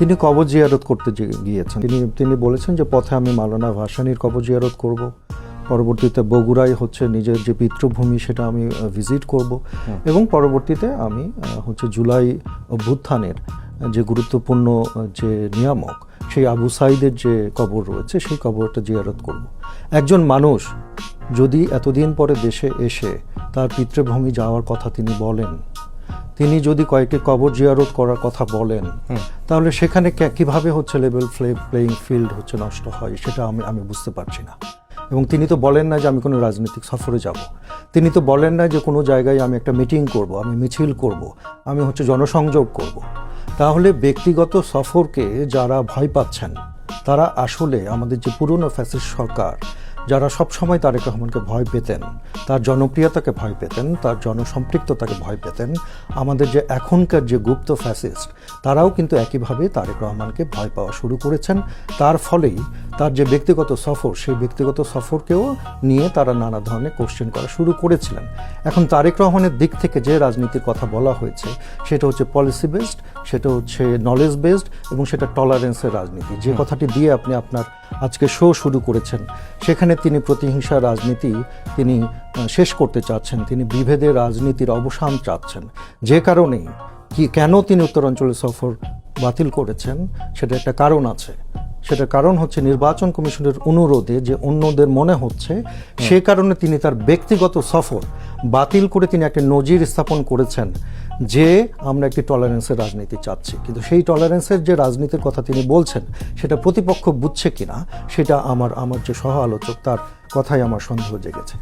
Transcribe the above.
তিনি কবর জিয়ারত করতে গিয়েছেন। তিনি তিনি বলেছেন যে পথে আমি মাওলানা ভাসানির কবর জিয়ারত করব। পরবর্তীতে বগুড়ায় হচ্ছে নিজের যে পিতৃভূমি সেটা আমি ভিজিট করব। এবং পরবর্তীতে আমি হচ্ছে জুলাই অভ্যুত্থানের যে গুরুত্বপূর্ণ যে নিয়ামক সেই আবু সাইদের যে কবর রয়েছে সেই কবরটা জিয়ারত করব। একজন মানুষ যদি এতদিন পরে দেশে এসে তার পিতৃভূমি যাওয়ার কথা তিনি বলেন তিনি যদি কয়েকটি কবর জিয়ারত করার কথা বলেন তাহলে সেখানে কীভাবে হচ্ছে লেভেল ফ্লে প্লেইং ফিল্ড হচ্ছে নষ্ট হয় সেটা আমি আমি বুঝতে পারছি না। এবং তিনি তো বলেন না যে আমি কোনো রাজনৈতিক সফরে যাব। তিনি তো বলেন না যে কোনো জায়গায় আমি একটা মিটিং করব আমি মিছিল করব আমি হচ্ছে জনসংযোগ করব। তাহলে ব্যক্তিগত সফরকে যারা ভয় পাচ্ছেন তারা আসলে আমাদের যে পুরনো ফ্যাসিস্ট সরকার যারা সবসময় তারেক রহমানকে ভয় পেতেন, তার জনপ্রিয়তাকে ভয় পেতেন, তার জনসম্পৃক্ততাকে ভয় পেতেন, আমাদের যে এখনকার যে গুপ্ত ফ্যাসিস্ট তারাও কিন্তু একইভাবে তারেক রহমানকে ভয় পাওয়া শুরু করেছেন। তার ফলেই তার যে ব্যক্তিগত সফর সেই ব্যক্তিগত সফরকেও নিয়ে তারা নানা ধরনের কোশ্চেন করা শুরু করেছিলেন। এখন তারেক রহমানের দিক থেকে যে রাজনীতির কথা বলা হয়েছে সেটা হচ্ছে পলিসি বেসড সেটা হচ্ছে নলেজ বেসড এবং সেটা টলারেন্সের রাজনীতি। যে কথাটি দিয়ে আপনি আপনার আজকে শো শুরু করেছেন সেখানে তিনি প্রতিহিংসা রাজনীতি তিনি শেষ করতে চাচ্ছেন তিনি বিভেদের রাজনীতির অবসান চাচ্ছেন। যে কারণেই কি কেন তিনি উত্তরাঞ্চলে সফর বাতিল করেছেন সেটা একটা কারণ আছে। সেটার কারণ হচ্ছে নির্বাচন কমিশনের অনুরোধে যে অন্যদের মনে হচ্ছে সে কারণে তিনি তার ব্যক্তিগত সফর বাতিল করে তিনি একটা নজির স্থাপন করেছেন যে আমরা একটি টলারেন্সের রাজনীতি চাচ্ছি। কিন্তু সেই টলারেন্সের যে রাজনীতির কথা তিনি বলছেন সেটা প্রতিপক্ষ বুঝছে কিনা সেটা আমার আমার যে সহ আলোচক তার কথাই আমার সন্দেহ জেগেছে।